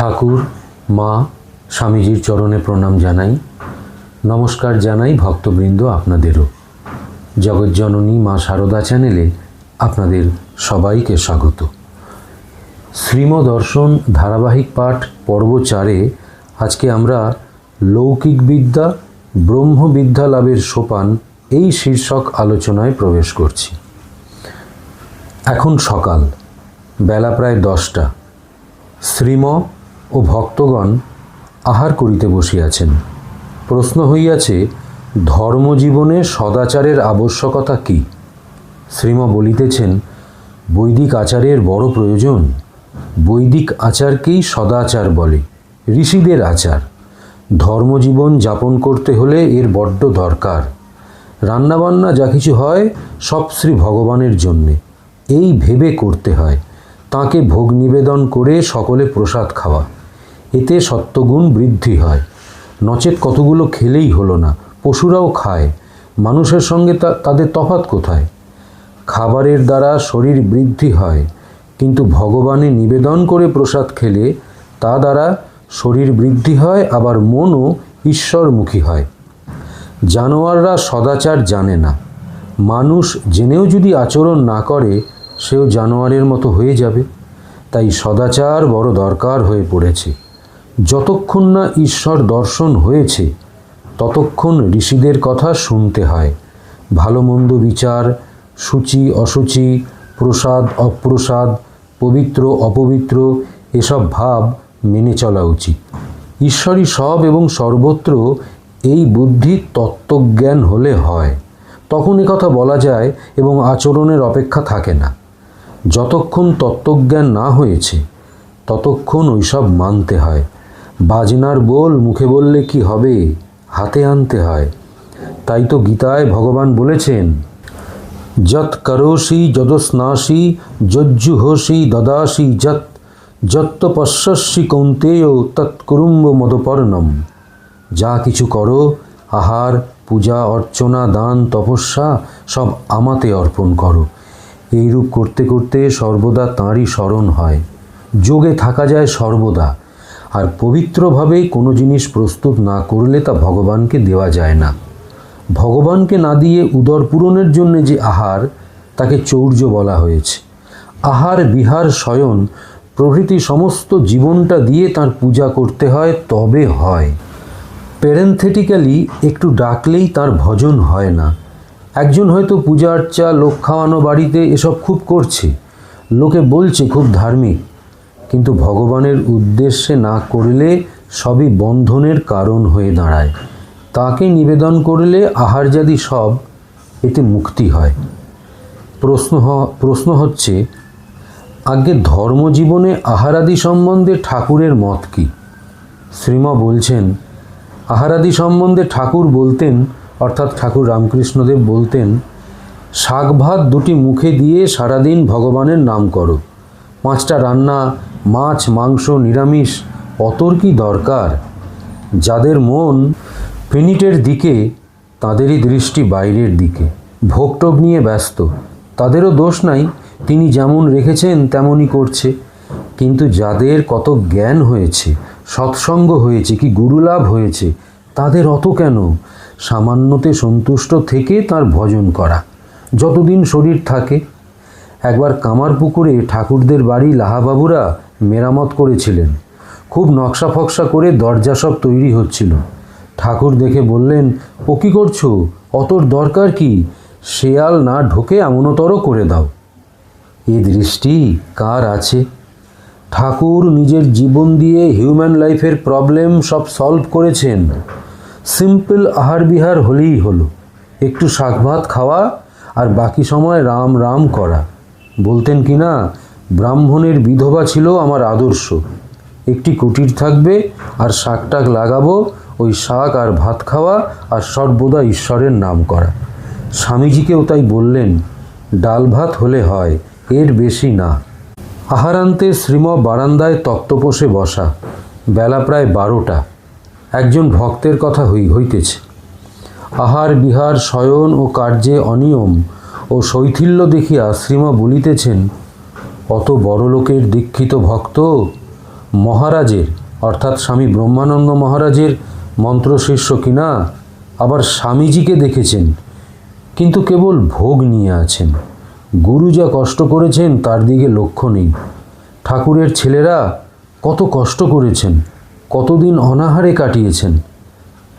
ঠাকুর, মা, স্বামীজির চরণে প্রণাম জানাই। নমস্কার জানাই ভক্তবৃন্দ আপনাদেরও। জগজ্জননী মা সারদা চ্যানেলে আপনাদের সবাইকে স্বাগত। শ্রীম দর্শন ধারাবাহিক পাঠ পর্ব চারে আজকে আমরা লৌকিক বিদ্যা, ব্রহ্মবিদ্যা লাভের সোপান এই শীর্ষক আলোচনায় প্রবেশ করছি। এখন সকাল, বেলা প্রায় দশটা। শ্রীম ও ভক্তগণ আহার করিতে বসিয়াছেন। প্রশ্ন হইয়াছে, ধর্মজীবনে সদাচারের আবশ্যকতা কি? শ্রীমা বলিতেছেন, বৈদিক আচারের বড় প্রয়োজন। বৈদিক আচারকেই সদাচার বলে, ঋষিদের আচার। ধর্মজীবন যাপন করতে হলে এর বড্ড দরকার। রান্নাবান্না যা কিছু হয়, সব শ্রী ভগবানের জন্যে। এই ভেবে করতে হয়। তাকে ভোগ নিবেদন করে সকলে প্রসাদ খাওয়া। এতে সত্যগুণ বৃদ্ধি হয়। নচেত কতগুলো খেলেই হলো না, পশুরাও খায়। মানুষের সঙ্গে তাদের তফাৎ কোথায়? খাবারের দ্বারা শরীর বৃদ্ধি হয়, কিন্তু ভগবানে নিবেদন করে প্রসাদ খেলে তা দ্বারা শরীর বৃদ্ধি হয়, আবার মনও ঈশ্বরমুখী হয়। জানোয়াররা সদাচার জানে না। মানুষ জেনেও যদি আচরণ না করে, সেও জানোয়ারের মতো হয়ে যাবে। তাই সদাচার বড় দরকার হয়ে পড়েছে। যতক্ষণ না ঈশ্বর দর্শন হয়েছে, ততক্ষণ ঋষিদের কথা শুনতে হয়। ভালো মন্দ বিচার, সূচি, অসুচি, প্রসাদ, অপ্রসাদ, পবিত্র, অপবিত্র, এসব ভাব মেনে চলা উচিত। ঈশ্বরই সব এবং সর্বত্র এই বুদ্ধি তত্ত্বজ্ঞান হলে হয়। তখন কথা বলা যায় এবং আচরণের অপেক্ষা থাকে না। যতক্ষণ তত্ত্বজ্ঞান না হয়েছে, ততক্ষণ ওইসব মানতে হয়। বাজনার বোল মুখে বললে কি হবে? হাতে আনতে হয়। তাই তো গীতায় ভগবান বলেছেন, যৎ করোষি যদস্নাসি যজ্জুহসি দদাসি যৎ, যত্ত পশ্যসি কৌন্তেয় তৎকুরুম্ব মদপর্ণম। যা কিছু করো, আহার, পূজা, অর্চনা, দান, তপস্যা, সব আমাতে অর্পণ করো। এইরূপ করতে করতে সর্বদা তাঁরই স্মরণ হয়। যোগে থাকা যায় সর্বদা। আর পবিত্রভাবে কোনো জিনিস প্রস্তুত না করলে তা ভগবানকে দেওয়া যায় না। ভগবানকে না দিয়ে উদর পূরণের জন্য যে আহার, তাকে চৌর্য বলা হয়েছে। আহার, বিহার, শয়ন প্রভৃতি সমস্ত জীবনটা দিয়ে তার পূজা করতে হয়, তবে হয়। প্যারেন্থেটিক্যালি একটু ডাকলেই তার ভজন হয় না। একজন হয়তো পূজা আর্চা লোক খাওয়ানো বাড়িতে এসব খুব করছে। লোকে বলছে, খুব ধার্মিক। কিন্তু ভগবানের উদ্দেশ্যে না করলে সবই বন্ধনের কারণ হয়ে দাঁড়ায়। তাকে নিবেদন করলে আহারজাদি সব, এতে মুক্তি হয়। প্রশ্ন প্রশ্ন হচ্ছে আগে ধর্মজীবনে আহারাদি সম্বন্ধে ঠাকুরের মত কী? শ্রীমা বলছেন, আহারাদি সম্বন্ধে ঠাকুর বলতেন, অর্থাৎ ঠাকুর রামকৃষ্ণদেব বলতেন শাক ভাত দুটি মুখে দিয়ে সারাদিন ভগবানের নাম করো। পাঁচটা রান্না মাছ, মাংস, নিরামিষ, অতর কি দরকার? যাদের মন পেনিটের দিকে, তাদেরই দৃষ্টি বাইরের দিকে। ভোগটোগ নিয়ে ব্যস্ত। তাদেরও দোষ নাই, তিনি যেমন রেখেছেন, তেমনই করছে। কিন্তু যাদের কত জ্ঞান হয়েছে, সৎসঙ্গ হয়েছে, কি গুরুলাভ হয়েছে, তাদের অত কেন? সামান্যতে সন্তুষ্ট থেকে তার ভজন করা। যতদিন শরীর থাকে একবার কামারপুকুরে ঠাকুরদের বাড়ি লাহাবাবুরা মেরামত করেছিলেন। খুব নকশা ফকশা করে দরজা সব তৈরি হচ্ছিল। ঠাকুর দেখে বললেন, ও কী করছ? অতর দরকার কি? শেয়াল না ঢোকে এমনতর করে দাও। এ দৃষ্টি কার আছে? ঠাকুর নিজের জীবন দিয়ে হিউম্যান লাইফের প্রবলেম সব সলভ করেছেন। সিম্পল আহার বিহার হলেই হলো। একটু শাক ভাত খাওয়া আর বাকি সময় রাম রাম করা। বলতেন কি না ব্রাহ্মণের বিধবা ছিল আমার আদর্শ। একটি কুটির থাকবে আর শাক টাক লাগাবো, ওই শাক আর ভাত খাওয়া আর সর্বদা ঈশ্বরের নাম করা। স্বামীজিকেও তাই বললেন, ডাল ভাত হলে হয়, এর বেশি না। আহারান্তে শ্রীম বারান্দায় তক্তপোষে বসা, বেলা প্রায় বারোটা। একজন ভক্তের কথা হই হইতেছে আহার বিহার শয়ন ও কার্যে অনিয়ম ও শৈথিল্য দেখিয়া শ্রীমা বলিতেছেন, অত বড় লোকের দীক্ষিত ভক্ত মহারাজের, অর্থাৎ স্বামী ব্রহ্মানন্দ মহারাজের মন্ত্রশিষ্য কিনা, আবার স্বামীজিকে দেখেছেন, কিন্তু কেবল ভোগ নিয়ে আছেন। গুরু যা কষ্ট করেছেন, তার দিকে লক্ষ্য নেই। ঠাকুরের ছেলেরা কত কষ্ট করেছেন, কতদিন অনাহারে কাটিয়েছেন।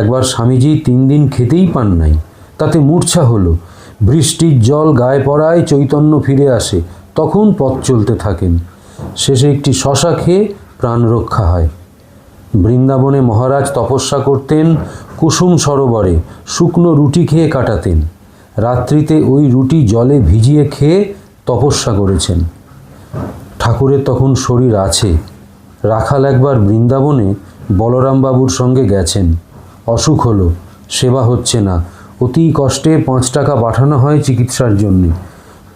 একবার স্বামীজি তিন দিন খেতেই পান নাই, তাতে মূর্ছা হলো বৃষ্টির জল গায়ে পড়ায় চৈতন্য ফিরে আসে, তখন পথ চলতে থাকেন। শেষে একটি শশা খেয়ে প্রাণ রক্ষা হয়। বৃন্দাবনে মহারাজ তপস্যা করতেন, কুসুম সরোবরে শুকনো রুটি খেয়ে কাটাতেন। রাত্রিতে ওই রুটি জলে ভিজিয়ে খেয়ে তপস্যা করেছেন। ঠাকুরের তখন শরীর আছে। রাখাল একবার বৃন্দাবনে বলরামবাবুর সঙ্গে গেছেন। অসুখ হলো, সেবা হচ্ছে না অতি কষ্টে পাঁচ টাকা পাঠানো হয় চিকিৎসার জন্যে।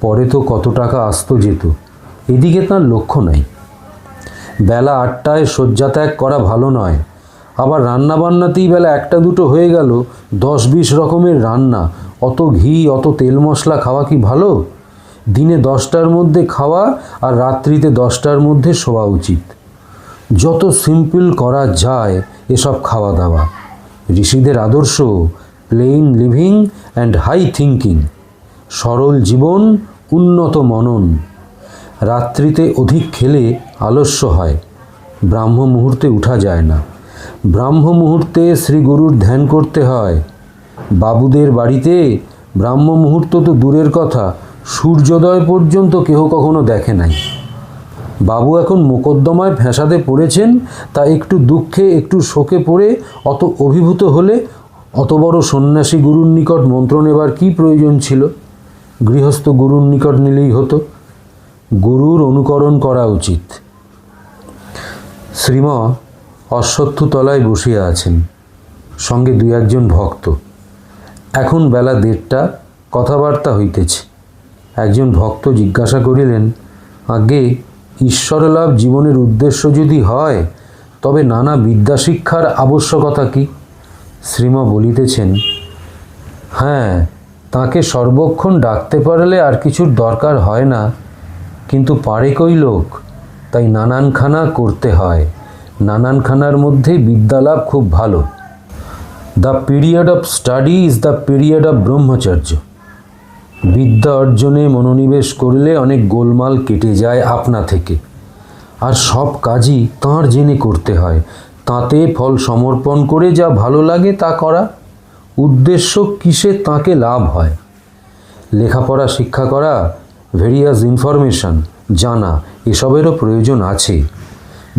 পরে তো কত টাকা আসতো যেত। এদিকে তার লক্ষ্য নাই। বেলা আটটায় শয্যা ত্যাগ করা ভালো নয়। আবার রান্না বান্নাতেই বেলা একটা দুটো হয়ে গেল। দশ বিশ রকমের রান্না। অত ঘি, অত তেল মশলা খাওয়া কি ভালো? দিনে দশটার মধ্যে খাওয়া আর রাত্রিতে দশটার মধ্যে শোয়া উচিত। যত সিম্পল করা যায় এসব খাওয়া দাওয়া। ঋষিদের আদর্শ plain living and high thinking সরল জীবন, উন্নত মনন। রাত্রিতে অধিক খেলে আলস্য হয়, ব্রাহ্ম মুহূর্তে উঠা যায় না। ব্রাহ্ম মুহূর্তে শ্রী গুরুর ধ্যান করতে হয়। বাবুদের বাড়িতে ব্রাহ্ম মুহূর্ত তো দূরের কথা, সূর্যোদয় পর্যন্ত কেহ কখনো দেখে নাই। বাবু এখন মোকদ্দমায় ফ্যাসাদে পড়েছেন, তা একটু দুঃখে, একটু শোকে পড়ে অত অভিভূত হলে অত বড় সন্ন্যাসী গুরুর নিকট মন্ত্র নেবার কী প্রয়োজন ছিল? গৃহস্থ গুরুর নিকট নিলেই হতো। গুরুর অনুকরণ করা উচিত। শ্রীম অশ্বত্থ তলায় বসিয়া আছেন। সঙ্গে দুই একজন ভক্ত। এখন বেলা দেড়টা, কথাবার্তা হইতেছে। একজন ভক্ত জিজ্ঞাসা করিলেন আগে ঈশ্বরলাভ জীবনের উদ্দেশ্য যদি হয়, তবে নানা বিদ্যা শিক্ষার আবশ্যকতা কি? শ্রীম বলিতেছেন হ্যাঁ তাকে সর্বক্ষণ ডাকতে পারলে আর কিছুর দরকার হয় না, কিন্তু পারে কই লোক? তাই নানানখানা করতে হয়। নানানখানার মধ্যে বিদ্যালাভ খুব ভালো। The period of study is the period of brahmacharya. বিদ্যা অর্জনে মনোনিবেশ করলে অনেক গোলমাল কেটে যায় আপনা থেকে। আর সব কাজই তাঁর জেনে করতে হয়। তাতে ফল সমর্পণ করে যা ভালো লাগে তা করা। উদ্দেশ্য কিসে তাকে লাভ হয়? লেখাপড়া, শিক্ষা করা ভেরিয়াস ইনফরমেশন জানা, এসবেরও প্রয়োজন আছে।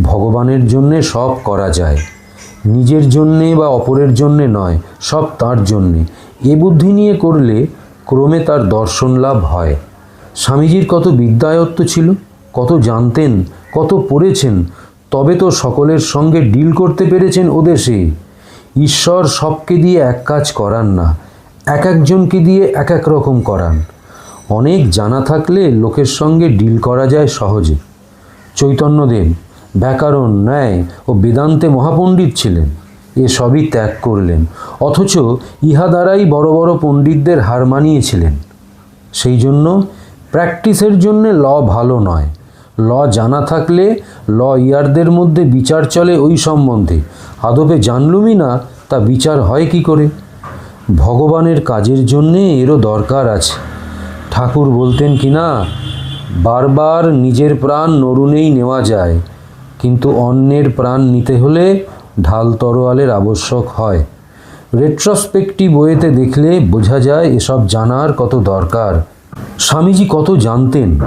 ভগবানের জন্যে সব করা যায়। নিজের জন্যে বা অপরের জন্যে নয়, সব তার জন্যে। এ বুদ্ধি নিয়ে করলে ক্রমে তার দর্শন লাভ হয়। স্বামীজির কত বিদ্যায়ত্ত ছিল, কত জানতেন, কত পড়েছেন তবে তো সকলের সঙ্গে ডিল করতে পেরেছেন ওদেশে। ঈশ্বর সবকে দিয়ে এক কাজ করান না, এক একজনকে দিয়ে এক এক রকম করান। অনেক জানা থাকলে লোকের সঙ্গে ডিল করা যায় সহজে। চৈতন্যদেব ব্যাকরণ, ন্যায় ও বেদান্তে মহাপণ্ডিত ছিলেন, এ সবই ত্যাগ করলেন, অথচ ইহা দ্বারাই বড় বড় পণ্ডিতদের হার মানিয়েছিলেন। সেই জন্য প্র্যাকটিসের জন্যে ল ভালো নয়। ল জানা থাকলে ল ইয়ারদের মধ্যে বিচার চলে ওই সম্বন্ধে। আদপে জানলুমই না, তা বিচার হয় কি করে? ভগবানের কাজের জন্যে এরও দরকার আছে। ঠাকুর বলতেন কি না, বারবার নিজের প্রাণ নরুনেই নেওয়া যায়, কিন্তু অন্যের প্রাণ নিতে হলে ঢাল তরোয়ালের আবশ্যক হয়। রেট্রোস্পেক্টিভ বইয়েতে দেখলে বোঝা যায় এসব জানার কত দরকার। স্বামীজি কত জানতেন?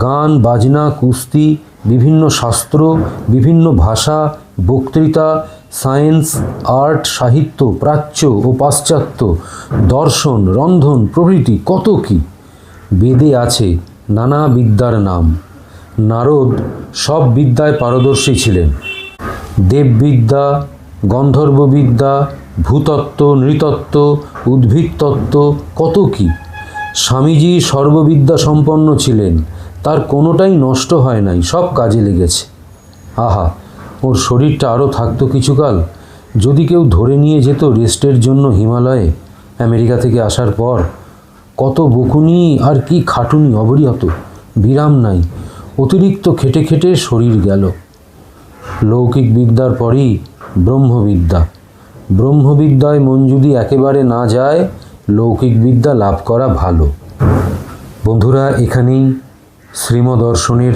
গান, বাজনা, কুস্তি, বিভিন্ন শাস্ত্র, বিভিন্ন ভাষা, বক্তৃতা, সায়েন্স, আর্ট, সাহিত্য, প্রাচ্য ও পাশ্চাত্য, দর্শন, রন্ধন, প্রভৃতি, কত কি? বেদে আছে নানা বিদ্যার নাম। নারদ সব বিদ্যায় পারদর্শী ছিলেন। দেববিদ্যা, গন্ধর্ববিদ্যা, ভূতত্ত্ব, নৃতত্ত্ব, উদ্ভিদতত্ত্ব, কত কি? স্বামীজি সর্ববিদ্যা সম্পন্ন ছিলেন। তার কোনোটাই নষ্ট হয় নাই, সব কাজে লেগেছে। আহা, ওর শরীরটা আরও থাকতো কিছুকাল। যদি কেউ ধরে নিয়ে যেত রেস্টের জন্য হিমালয়ে, আমেরিকা থেকে আসার পর, কত বকুনি আর কি খাটুনি অবরিহত বিরাম নাই, অতিরিক্ত খেটে খেটে শরীর গেল। লৌকিক বিদ্যার পরই ব্রহ্মবিদ্যা। ব্রহ্মবিদ্যায় মন যদি একেবারে না যায় লৌকিক বিদ্যা লাভ করা ভালো। বন্ধুরা, এখানেই শ্রীমদর্শনের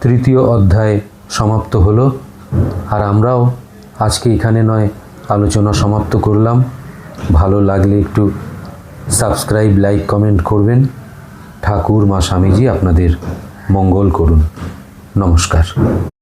তৃতীয় অধ্যায় সমাপ্ত হলো। আর আমরাও আজকে এখানে নয়, আলোচনা সমাপ্ত করলাম। ভালো লাগলে একটু সাবস্ক্রাইব, লাইক, কমেন্ট করবেন। ঠাকুর, মা, স্বামীজি আপনাদের মঙ্গল করুন। নমস্কার।